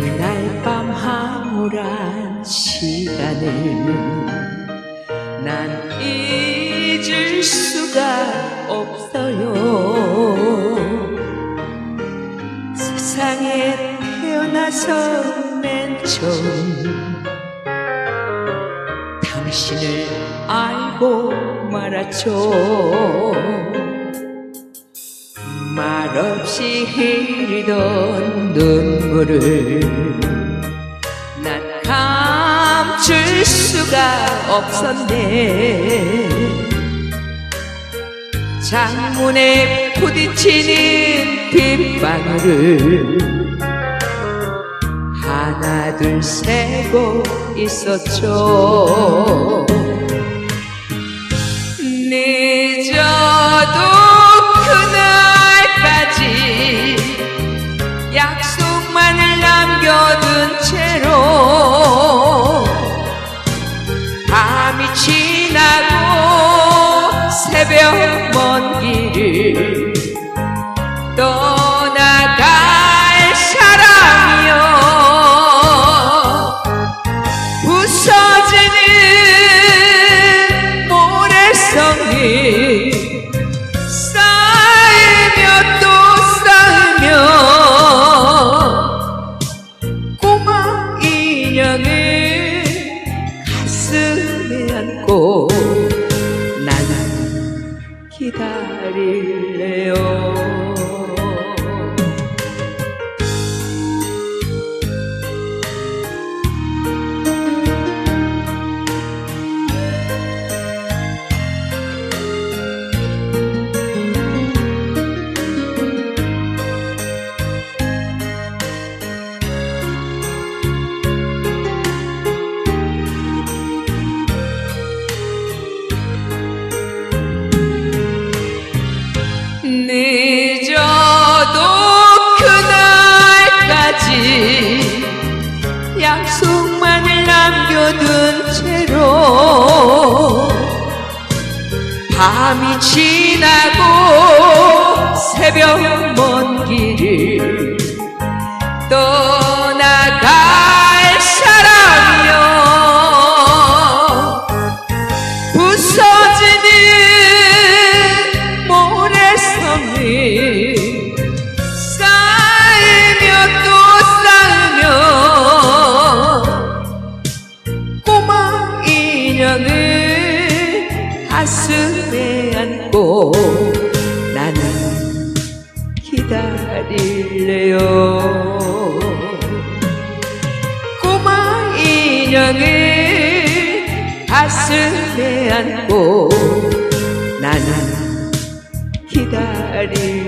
그날 밤 황홀한 시간을 난 잊을 수가 없어요. 세상에 태어나서 맨 처음 당신을 알고 말았죠 말없이 흐르던 눈물을 난 감출 수가 없었네. 창문에 부딪히는 빗방울을 하나 둘 세고 있었죠 밤 기 약속만을 남겨둔 채로 밤이 지나고 새벽 먼 길을 떠나갈 사람이여. 부서지는 모래성이 인형을 가슴에 안고 나는 기다릴래요. 꼬마 인형을 가슴에 안고 나는 기다릴래요